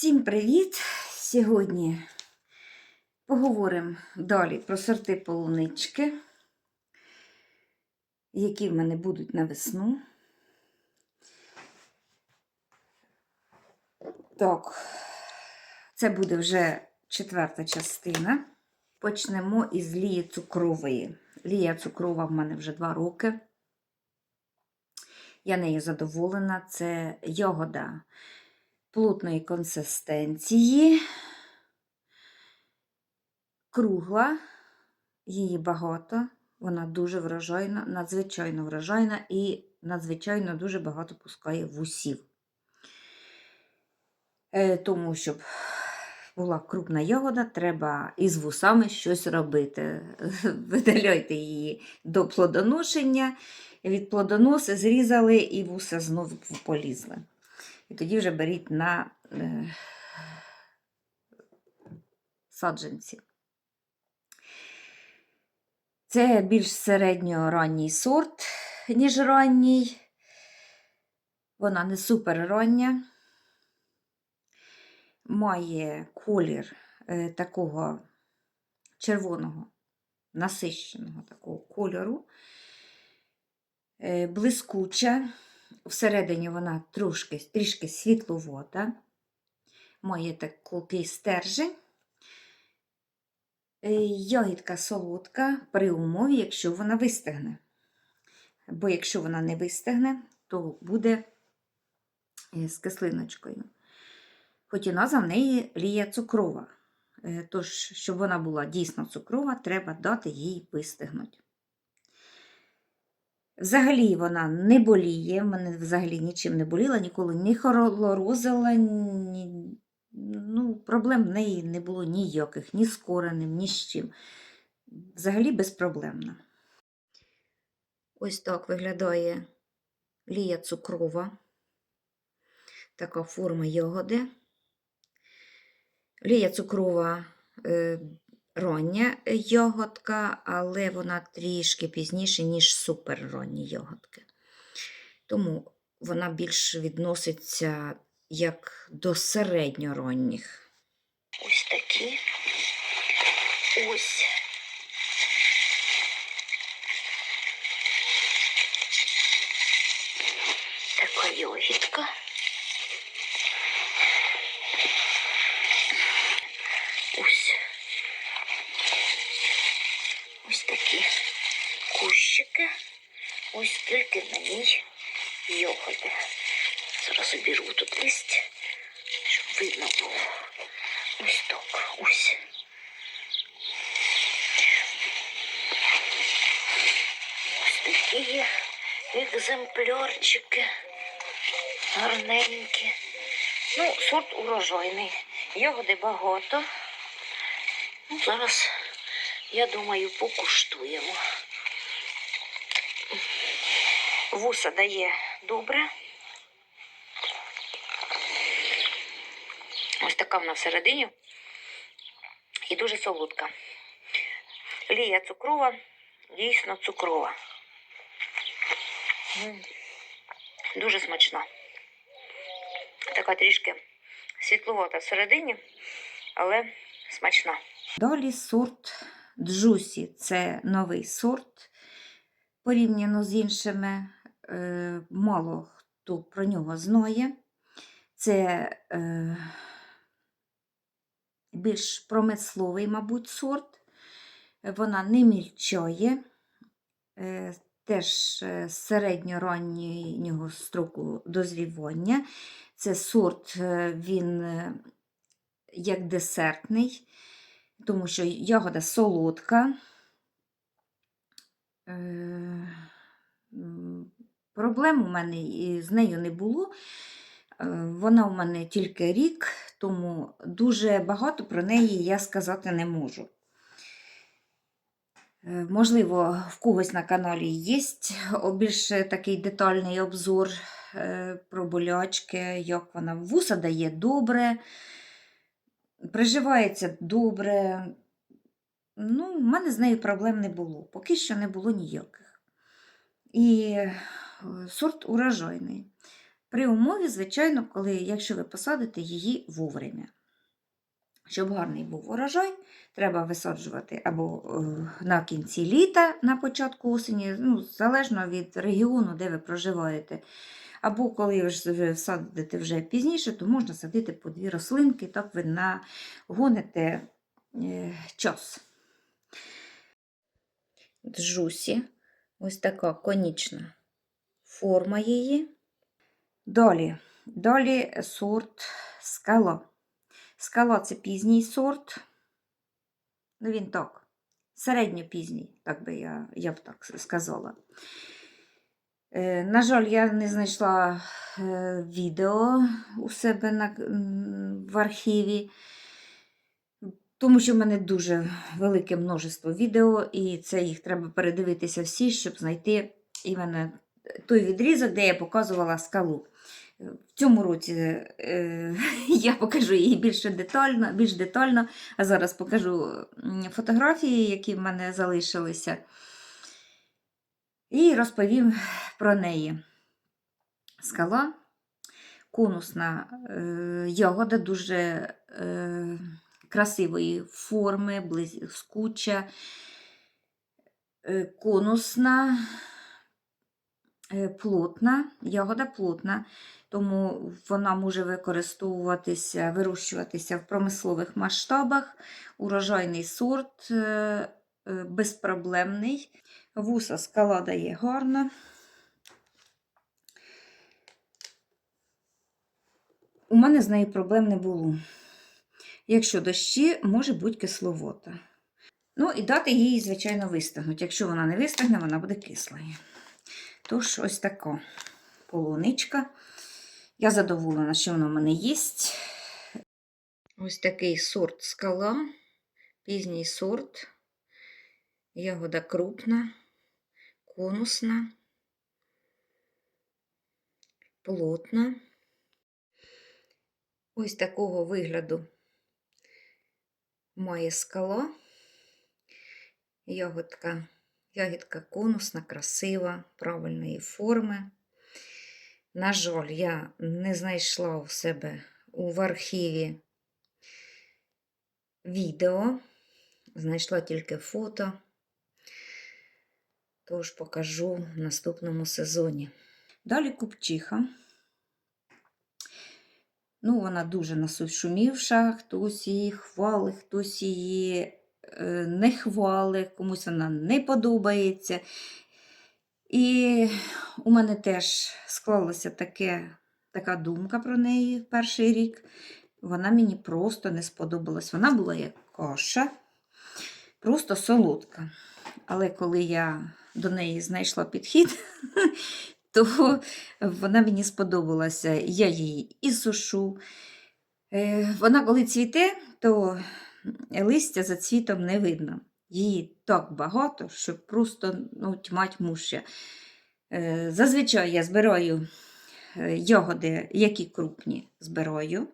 Всім привіт! Сьогодні поговоримо далі про сорти полунички, які в мене будуть на весну. Так, це буде вже четверта частина. Почнемо із лії цукрової. Лія цукрова в мене вже два роки. Я нею задоволена. Це ягода плотної консистенції, кругла, її багато, вона дуже врожайна, надзвичайно врожайна і надзвичайно дуже багато пускає вусів. Е, Тому, щоб була крупна ягода, треба із вусами щось робити. Видаляйте її до плодоношення, від плодоноси зрізали і вуса знову полізли. І тоді вже беріть на е, саджанці. Це більш середньоранній сорт, ніж ранній. Вона не супер рання. Має колір е, такого червоного, насищеного такого кольору, е, блискуча. Всередині вона трошки, трішки світловота, має такий стержень. Е, Ягідка солодка при умові, якщо вона вистигне. Бо якщо вона не вистигне, то буде е, з кислиночкою. Хоч і назва в неї лія цукрова. Е, Тож, щоб вона була дійсно цукрова, треба дати їй вистигнути. Взагалі вона не боліє, мене взагалі нічим не боліла, ніколи не хоролорозила, ні, ну, проблем в неї не було ніяких, ні з коренем, ні з чим. Взагалі безпроблемна. Ось так виглядає лія цукрова, така форма ягоди. Лія цукрова е, рання але вона трішки пізніше, ніж суперронні ягодки. Тому вона більш відноситься як до середньоронніх. Ось такі. Ось. Така ягідка. Ось. Ось такі кущики. Ось скільки на ній йоготи. Зараз обірву тут лист, щоб видно було. Ось так, ось. Ось такі екземплярчики. Гарненькі. Ну, сорт урожайний. Ягоди багато. Ну, зараз я думаю, покуштуємо. Вуса дає добре. Ось така вона всередині. І дуже солодка. Лія цукрова, дійсно цукрова. Дуже смачна. Така трішки світловата всередині, але смачна. Далі сорт Джусі це новий сорт. Порівняно з іншими, мало хто про нього знає. Це е, більш промисловий, мабуть, сорт. Вона не мільчає, е, теж е, середньораннього строку дозрівання. Це сорт, е, він е, як десертний тому що ягода солодка. Е, Проблем у мене з нею не було. Е, Вона у мене тільки рік, тому дуже багато про неї я сказати не можу. Е, Можливо, в когось на каналі є більш такий детальний обзор е, про болячки, як вона вуса дає добре приживається добре. Ну, в мене з нею проблем не було. Поки що не було ніяких. І сорт урожайний. При умові, звичайно, коли, якщо ви посадите її вовремя. Щоб гарний був урожай, треба висаджувати або е, на кінці літа, на початку осені, ну, залежно від регіону, де ви проживаєте. Або коли ви садите вже пізніше, то можна садити по дві рослинки, так ви нагоните е, час. Джусі, ось така конічна форма її. Далі, далі сорт скала. Скала це пізній сорт. Ну, він так, середньопізній, так би я, я б так сказала. Е, на жаль, я не знайшла е, відео у себе на, в архіві, тому що в мене дуже велике множество відео, і це їх треба передивитися всі, щоб знайти іменно той відрізок, де я показувала скалу. В цьому році е, я покажу її більше детально, більш детально, а зараз покажу фотографії, які в мене залишилися, і розповім про неї. Скала, конусна е, ягода дуже е, красивої форми, блискуча, е, конусна, е, плотна, ягода плотна, тому вона може використовуватися, вирощуватися в промислових масштабах. Урожайний сорт е, е, безпроблемний. Вуса скала дає гарно. У мене з нею проблем не було. Якщо дощі, може бути кисловота. Ну і дати їй, звичайно, вистигнути. Якщо вона не вистигне, вона буде кислою. Тож, ось така полуничка. Я задоволена, що вона в мене є. Ось такий сорт скала, пізній сорт. Ягода крупна, конусна, плотна. Ось такого вигляду має скала. Ягодка, ягідка конусна, красива, правильної форми. На жаль, я не знайшла у себе в архіві відео, знайшла тільки фото, тож покажу в наступному сезоні. Далі купчиха. Ну, вона дуже насушумівша, хтось її хвалить, хтось її не хвалить, комусь вона не подобається. І у мене теж склалася таке, така думка про неї перший рік. Вона мені просто не сподобалась. Вона була як каша, просто солодка. Але коли я до неї знайшла підхід, то вона мені сподобалася. Я її і сушу. Е, Вона, коли цвіте, то листя за цвітом не видно. Її так багато, що просто ну, тьмать муща. Е, Зазвичай я збираю е, ягоди, які крупні збираю.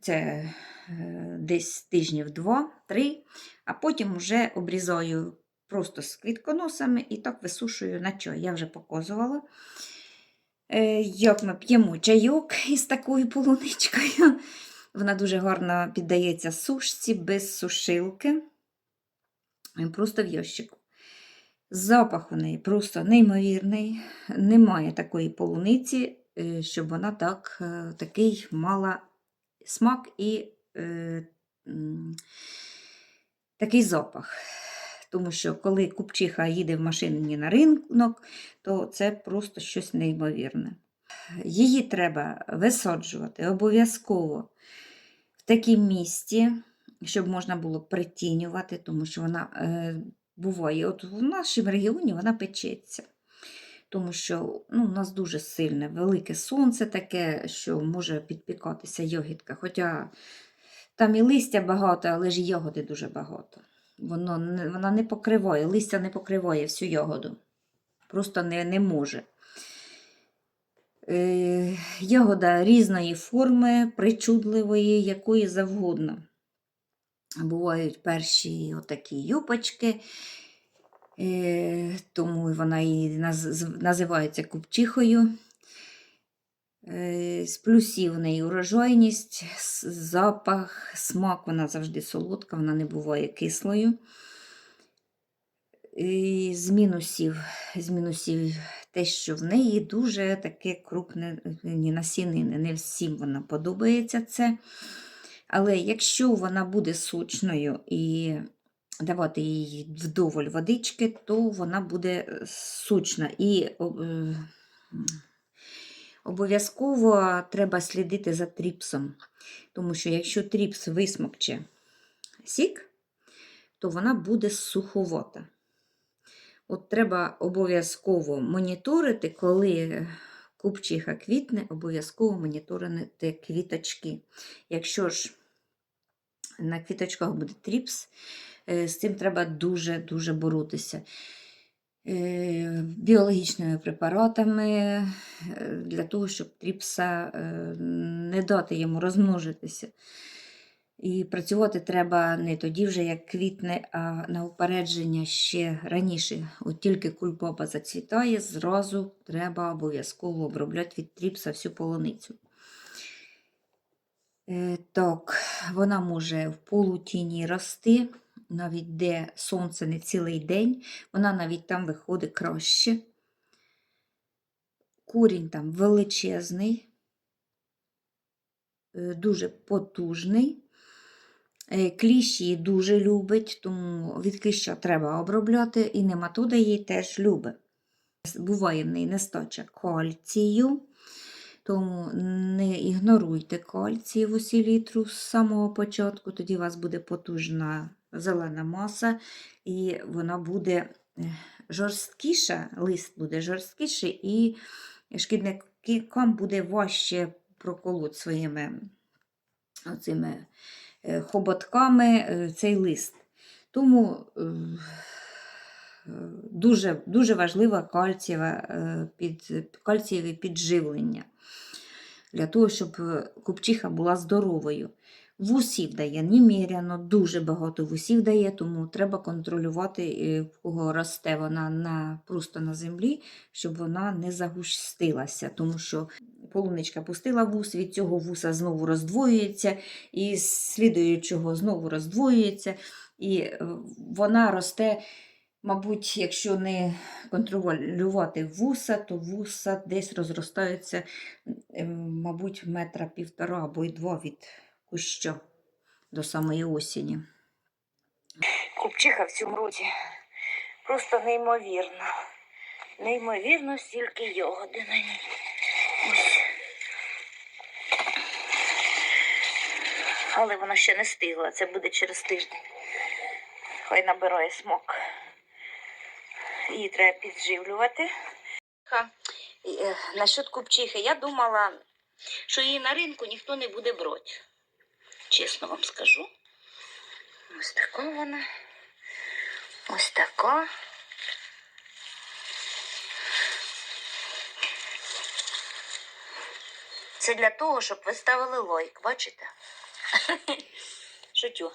Це е, десь тижнів два-три, а потім вже обрізаю просто з квітконосами і так висушую на чай. Я вже показувала, як ми п'ємо чайок із такою полуничкою. Вона дуже гарно піддається сушці без сушилки, просто в ящику. Запах у неї просто неймовірний. Немає такої полуниці, е, щоб вона так, е, такий мала смак і е, такий запах. Тому що коли купчиха їде в машині на ринок, то це просто щось неймовірне. Її треба висаджувати обов'язково такому місці, щоб можна було притінювати, тому що вона е, буває, от в нашому регіоні вона печеться. Тому що ну, у нас дуже сильне, велике сонце таке, що може підпікатися йогітка. Хоча там і листя багато, але ж і ягоди дуже багато. Воно вона не покриває, листя не покриває всю ягоду. Просто не, не може. Е, ягода різної форми, причудливої, якої завгодно. Бувають перші отакі юпочки, е, тому вона і називається купчихою. Е, З плюсів в неї урожайність, запах, смак, вона завжди солодка, вона не буває кислою. З мінусів, з мінусів те, що в неї дуже таке крупне насінини. Не всім вона подобається це. Але якщо вона буде сочною і давати їй вдоволь водички, то вона буде е, сочна. І е, обов'язково треба слідити за тріпсом. Тому що якщо тріпс висмокче сік, то вона буде суховата. От треба обов'язково моніторити, коли купчиха квітне, обов'язково моніторити квіточки. Якщо ж на квіточках буде тріпс, е, з цим треба дуже-дуже боротися. Е, Біологічними препаратами е, для того, щоб тріпса не дати йому розмножитися. І працювати треба не тоді вже, як квітне, а на упередження ще раніше. От тільки кульбаба зацвітає, зразу треба обов'язково обробляти від тріпса всю полуницю. Е, Так, вона може в полутіні рости, навіть де сонце не цілий день, вона навіть там виходить краще. Курінь там величезний, е, дуже потужний. Е, Кліщ її дуже любить, тому від кліща треба обробляти, і нематода її теж любить. Буває в неї нестача кальцію, тому не ігноруйте кальцій в усі літру з самого початку, тоді у вас буде потужна зелена маса, і вона буде е, жорсткіша, лист буде жорсткіший, і шкідникам буде важче проколоть своїми оцими хоботками е, цей лист. Тому е, е, дуже, дуже важливе е, під, кальцієве підживлення для того, щоб е, купчиха була здоровою. Вусів дає неміряно, дуже багато вусів дає, тому треба контролювати, е, в кого росте вона на, просто на землі, щоб вона не загустилася, тому що полуничка пустила вус, від цього вуса знову роздвоюється, і слідуючого знову роздвоюється, і е, вона росте. Мабуть, якщо не контролювати вуса, то вуса десь розростаються, мабуть, метра півтора або й два від куща до самої осені. Купчиха в цьому році просто неймовірно. Неймовірно, стільки ягоди на ній. Ось. Але вона ще не стигла, це буде через тиждень. Хай набирає смак. Її треба підживлювати. Е, Насчет купчихи, я думала, що її на ринку ніхто не буде брати. Чесно вам скажу. Ось така вона. Ось така. Це для того, щоб ви ставили лайк, бачите? Шутю.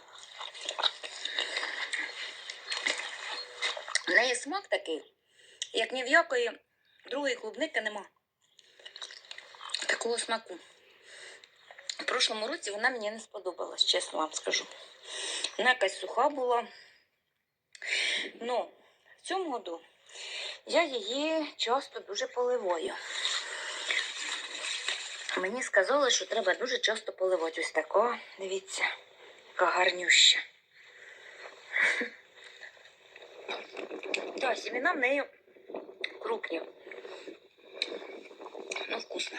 В неї смак такий, як ні в якої другої клубники нема. Такого смаку. В прошлому році вона мені не сподобалась, чесно вам скажу. Вона якась суха була. Ну, в цьому году я її часто дуже поливаю. Мені сказали, що треба дуже часто поливати. Ось тако, дивіться, яка гарнюща. Так, сімена в неї крупні. Ну, вкусно.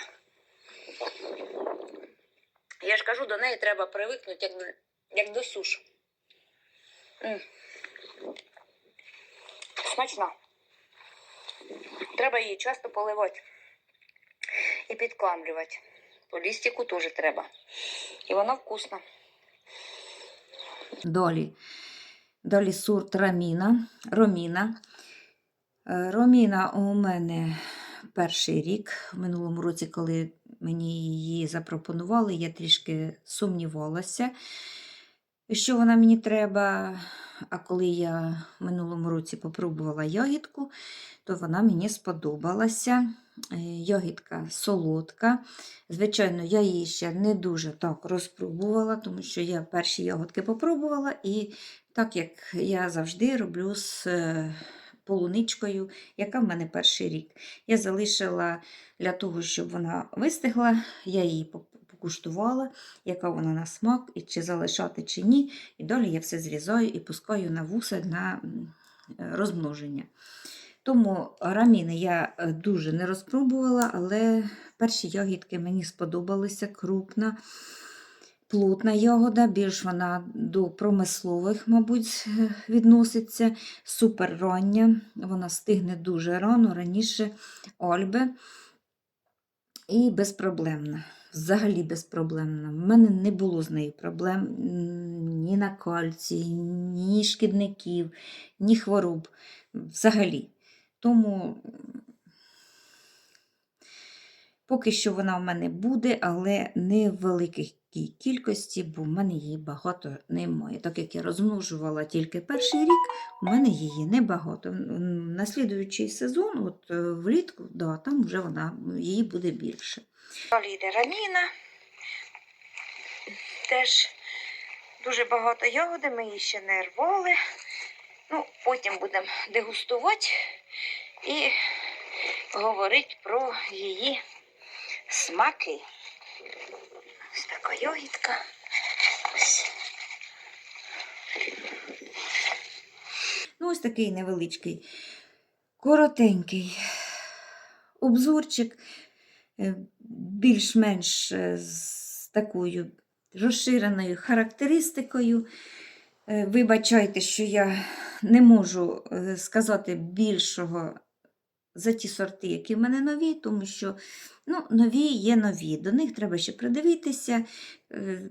Я ж кажу, до неї треба привикнути, як до, як до суш. Смачна. Треба її часто поливати і підкламлювати. По лістику теж треба. І вона вкусна. Долі. Далі сорт раміна. Роміна. Е, Роміна у мене перший рік. В минулому році, коли мені її запропонували, я трішки сумнівалася, що вона мені треба. А коли я в минулому році попробувала ягідку, то вона мені сподобалася. Е, Ягідка солодка. Звичайно, я її ще не дуже так розпробувала, тому що я перші ягодки попробувала, і так як я завжди роблю з е, полуничкою, яка в мене перший рік. Я залишила для того, щоб вона вистигла, я її покуштувала, яка вона на смак, і чи залишати, чи ні. І далі я все зрізаю і пускаю на вуса на е, розмноження. Тому раміни я е, дуже не розпробувала, але перші ягідки мені сподобалися крупна, плотна ягода, більш вона до промислових, мабуть, е, відноситься. Супер рання, вона стигне дуже рано, раніше ольби. І безпроблемна. Взагалі безпроблемна. В мене не було з нею проблем ні на кальції, ні шкідників, ні хвороб. Взагалі. Тому поки що вона в мене буде, але не в великій кількості, бо в мене її багато немає. Так як я розмножувала тільки перший рік, у мене її небагато. М, На слідуючий сезон, от е, влітку, да, там вже вона її буде більше. Раміна. Теж дуже багато ягоди, ми її ще не рвали. Ну, потім будемо дегустувати і говорити про її смаки. Ось така ягідка. Ось. Ну, ось такий невеличкий, коротенький обзорчик, е, більш-менш е, з такою розширеною характеристикою. Е, Вибачайте, що я не можу е, сказати більшого за ті сорти, які в мене нові, тому що ну, нові є нові. До них треба ще придивитися е,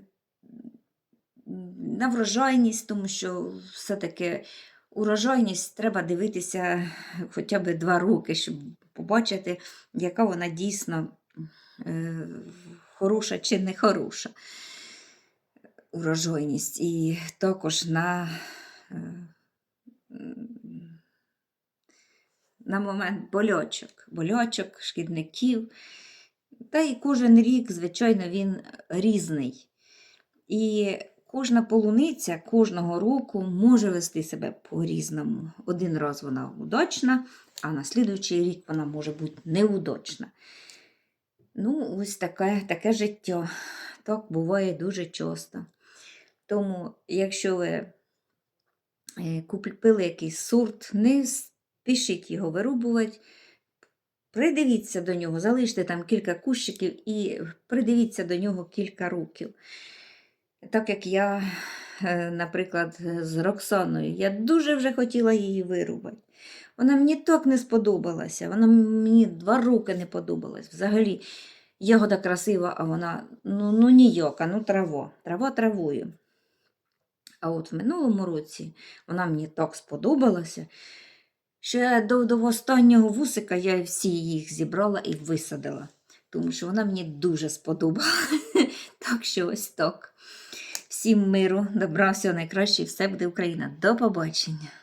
на врожайність, тому що все-таки урожайність треба дивитися хоча б два роки, щоб побачити, яка вона дійсно е, хороша чи не хороша урожайність. І також на, на момент больочок, больочок, шкідників. Та й кожен рік, звичайно, він різний. І кожна полуниця кожного року може вести себе по-різному. Один раз вона удачна, а на слідуючий рік вона може бути неудачна. Ну, ось таке, таке життя. Так буває дуже часто. Тому, якщо ви купили якийсь сорт, не спішіть його вирубувати. Придивіться до нього, залиште там кілька кущиків і придивіться до нього кілька років. Так як я, е, наприклад, з Роксаною, я дуже вже хотіла її вирубати. Вона мені так не сподобалася, вона мені два роки не подобалась. Взагалі, ягода красива, а вона ну, ну ніяка, ну трава, трава травою. А от в минулому році вона мені так сподобалася, що до, до останнього вусика я всі їх зібрала і висадила, тому що вона мені дуже сподобалася. Так що ось так. Всім миру, добра, всього найкраще, і все буде Україна. До побачення!